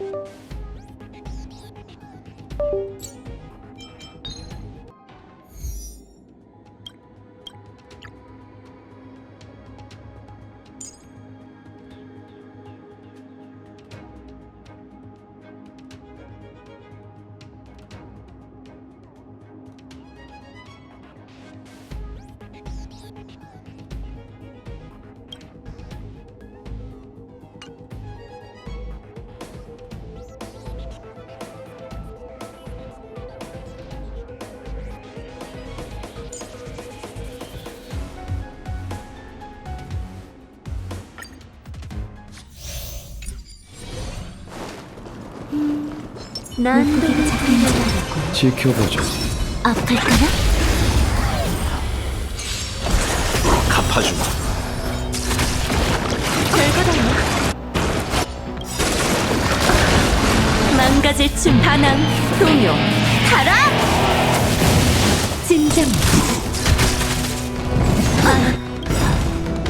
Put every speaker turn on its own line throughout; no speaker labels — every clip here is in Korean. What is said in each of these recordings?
you 난 괜찮아.
지켜보죠.
아플까나?
갚아주마.
아니야. 망가질 춤 반항 동요 가라 진정 아,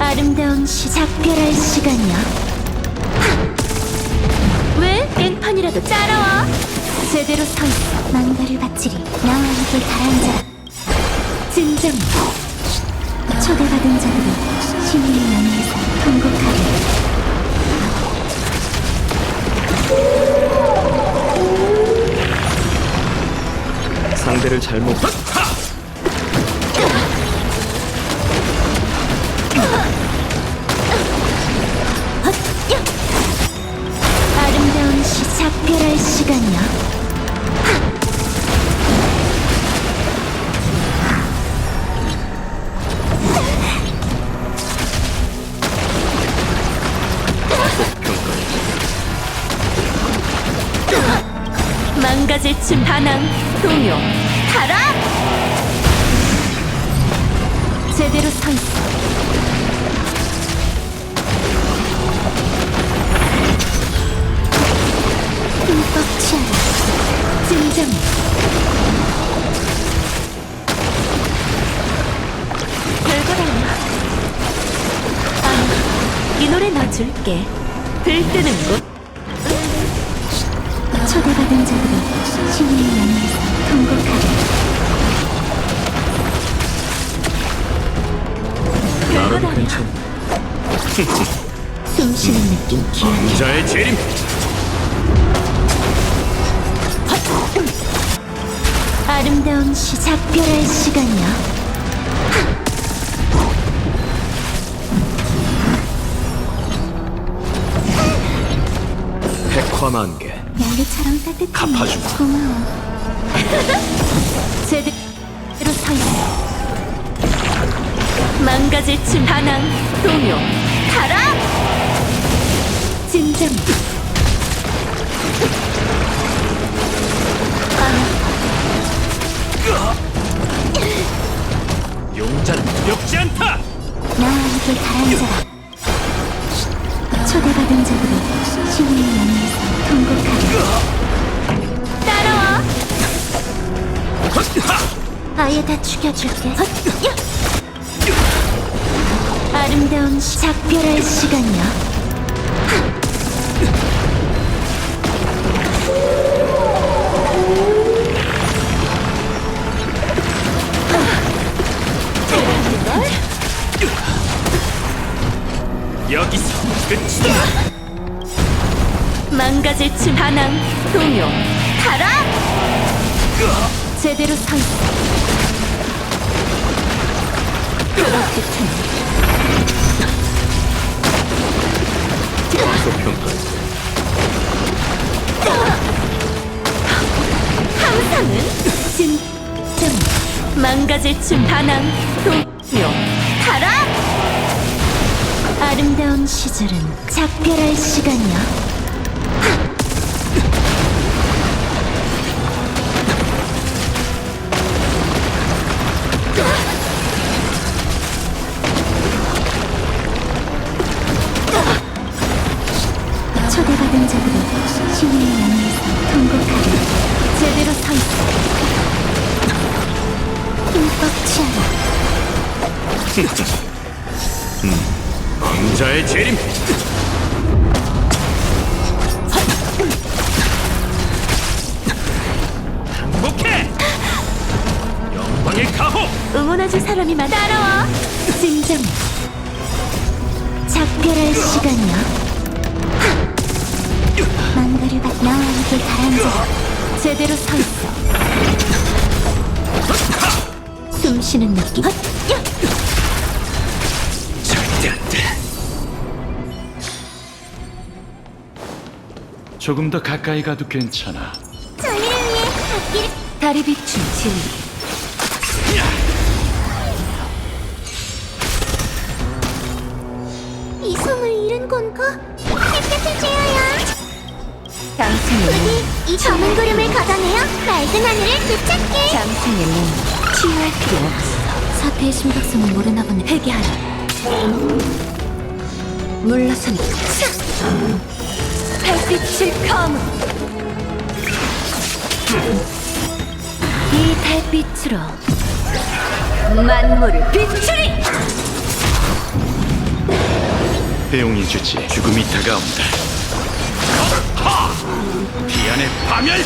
아름다운 시 작별할 시간이야 하! 왜 깽판이라도 따라와 제대로 서 있어 망가를 바치리. 나와 함께 가라앉아라. 진정. 초대받은 자들이 신의 연회에서 통곡하리.
상대를 잘못
춤 반항 동요 가라! 제대로 서 있어. 흠뻑 취하라 진정. 아니야 아, 이 노래 넣어줄게. 들뜨는 곳 초대받은 자들이 신의 연회에서 통곡하리 별것
나름 괜찮.
숨쉬는 느낌 기억해
자의 재림.
아름다운 시 작별할 시간이야.
백화만개.
양배처럼 따뜻한
갚아주마.
고마워. 제대로 서 있어. 망가질 춤 반항 동요 가라. 진정.
용자는 두렵지 않다.
나와 함께 가라앉아라. 초대받은 자들이 신의 연회에서 통곡하리. 따라와. 아예 다 죽여줄게. 아름다운 시- 작별할 시간이야.
여기서 끝이다.
망가질 춤 반항 동요 가라. 제대로 서 있어. 그렇듯한
소평가.
항상은 진정 망가질 춤 반항 동요 가라 아름다운 시절은 작별할 시간이야 왕자의 재림. 항복해.
영광의 가호.
응원해줄 사람이 많. 따라와. 진정. 작별할 시간이야. 망가를 받 나와 함께 가라앉아. 제대로 서 있어. 숨 쉬는 느낌. 헛! 야!
조금 더 가까이 가도 괜찮아.
저희를 위해 앞길 다리 비춘 진리 이 성을 잃은 건가? 햇볕을 쬐어요. 당신의 우리 이 검은 구름을 걷어내어 맑은 하늘을 되찾게. 당신의 몸 치유할 필요 없어. 사태의 심각성을 모르나 보네. 회개하라. 물러서니 달빛을 검은 이 달빛으로 만물을 비추리!
배용이 주지 죽음이 다가온다.
비안의 파멸.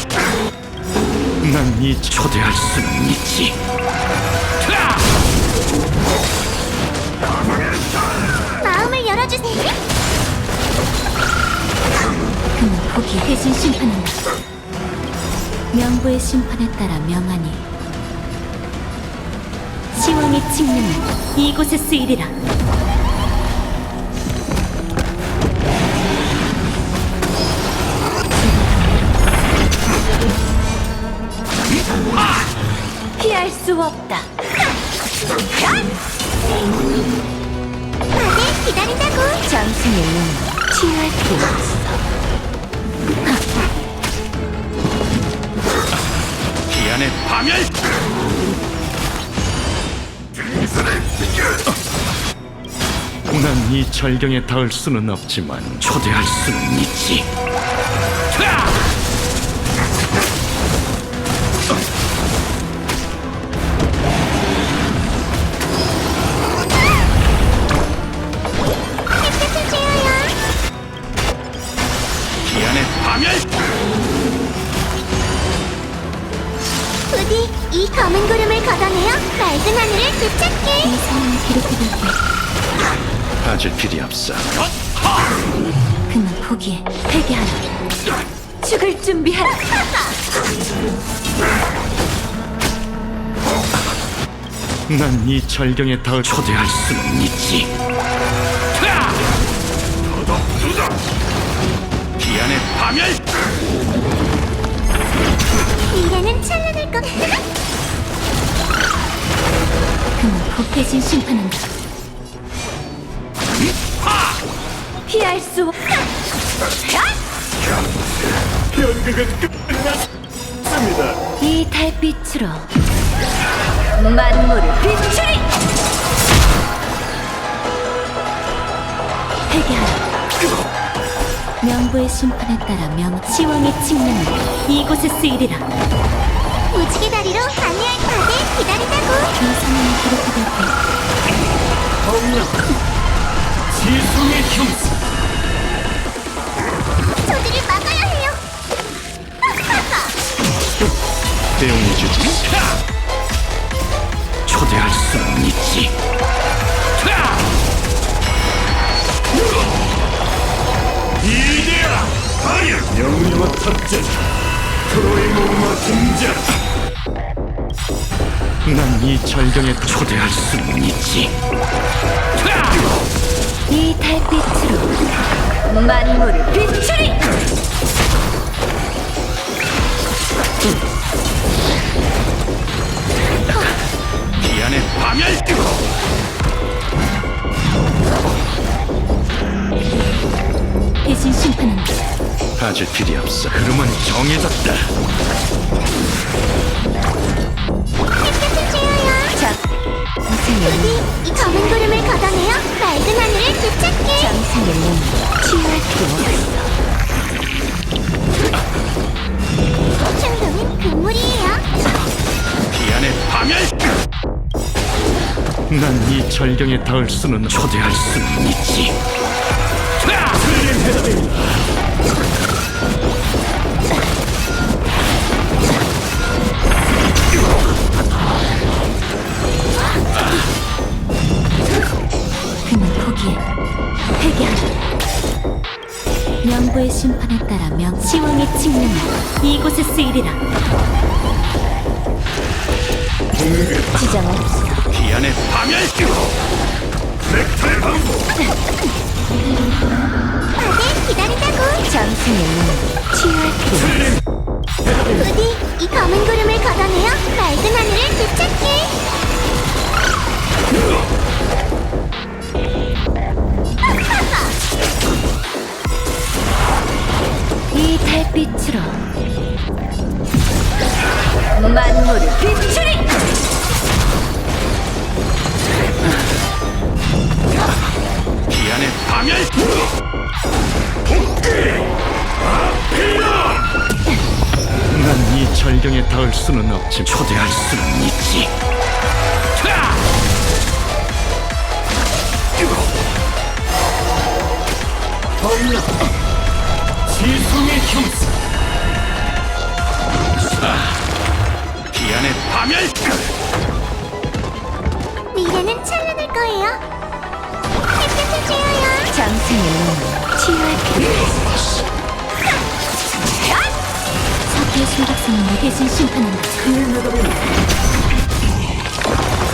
난 이 초대할 수는 있지.
포기 해진 심판한다. 명부의 심판에 따라 명하니 시왕의 칙령은 이곳에 쓰이리라. 피할 수 없다. 다들 기다린다고. 눈 치유할
비안의 파멸.
난이 절경에 닿을 수는 없지만 초대할 수는 있지.
쬐어요.
비안의 파멸.
부디 이 검은 구름을 걷어내어 맑은 하늘을 되찾게. 이 상황을 기록해둘게.
봐줄 필요 없어.
그만 포기해. 회개하라. 죽을 준비하라.
난 이 절경에 닿을 초대할 수는 있지.
비안의 파멸.
미래는 찬란할 것. 그만 복해진 심판한다. 피할 수 없.
연극은 끝났습니다.
이 달빛으로 만물을 비추리! 회개하라. 명부의 심판에 따라 명 시왕의 칙령은 이곳에 쓰이리라. 무지개 다리로 안내할 다들 기다린다고. 이 상황을 기록해둘게.
지성의 형사. 탑재. 트로이 목마 등장.
난 이 절경에 초대할 수는 있지.
이 달빛으로 만물을 비추리!
비안의 파멸.
대신 심판한다.
봐줄 필요 없어. 흐름은 정해졌다.
부디 이 검은 구름을 걷어내어 맑은 하늘을 되찾게. 장생의 몸 치유할 필요 없어. 충동은 금물이에요.
비안의 파멸.
난 이 절경에 닿을 수는 초대할 수는 있지.
틀린
명부의 심판에 따라 명 시왕의 칙령이 이곳에 쓰이리라. 지정 없어.
기안의 파멸
넥타이 방구
다들 기다린다고. 정신을 치유할 필요. 부디 이 검은 구름을 걷어내어 맑은 하늘을 되찾게.
없지 초대할 수는 있지. 차!
덤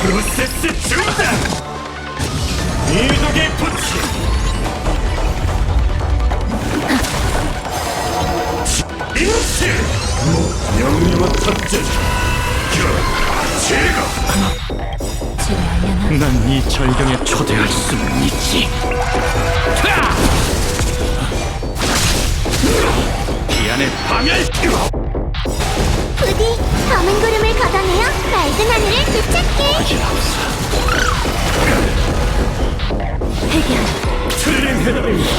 프로세스 중단 이독의 부치 인치 명령한 탑재 제가
치료하려나?
난이 절경에 초대할 수는 있지 차! 기안의 파멸
부디 검은 구름을 걷어내어 하늘을 되찾게. 회개하라.
틀린 해답입니다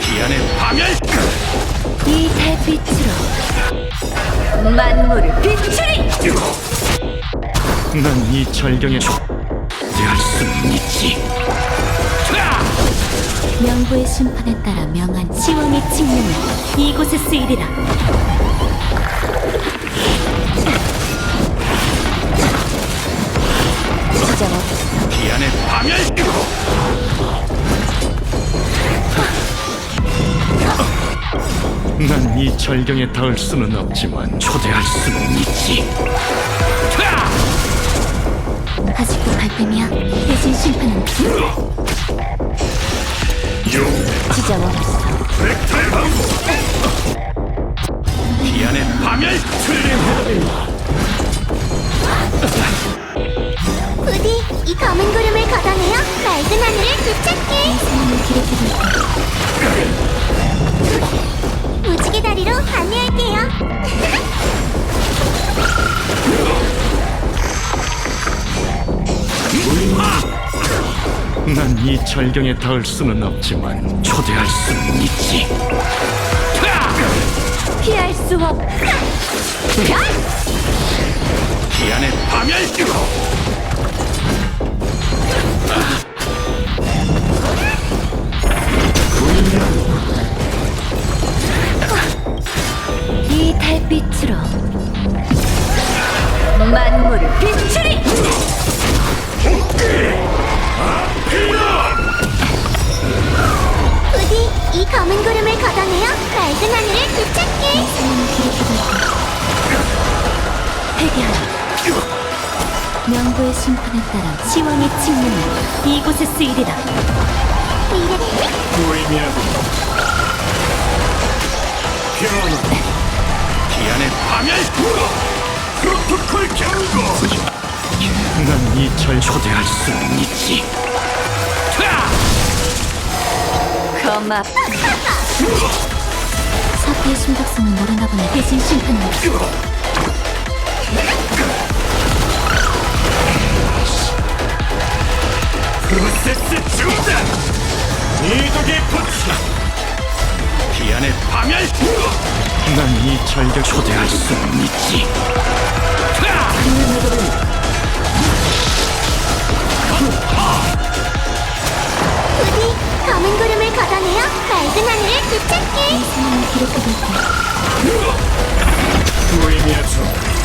기안의 파멸
이 달빛으로 만물을 비추리.
난 이 절경에 초대할 수는 있지 차!
명부의 심판에 따라 명한 시왕의 칙령이 이곳에 쓰이리라. 지정 없어.
기안의 파멸 난 이 절경에 닿을 수는 없지만 초대할 수는 있지 차!
아직도 발뺌이야. 대신 심판은.
넥타이 방구
기안의 파멸
부디 이 검은 구름을 걷어내어 맑은 하늘을 되찾게. 삶을 기록해둘게. 무지개 다리로 안내할게요.
이 절경에 닿을 수는 없지만 초대할 수는 있지 차!
피할 수 없.
기안의 파멸
이 달빛으로 만물을 비추리. 이 검은 구름을 걷어내어 맑은 하늘을 되찾게. 회개하라. 명부의 심판에 따라 시왕의 칙령이 이곳에 쓰이리라.
무의미하고 변화
기안의 파멸
프로토콜 경고
난이절 초대할 수는 있지 차!
거마. 사태의 심각성을 모르나 보네. 대신 심판한다.
프로세스 중단 이독의 부치
기안의 파멸 난 이 절경 초대할 수는 있지 차!
부디 검은 구름을 걷어내어 맑은 하늘을 되찾기. 이 상황을 기록해볼게.
무의미한 소리.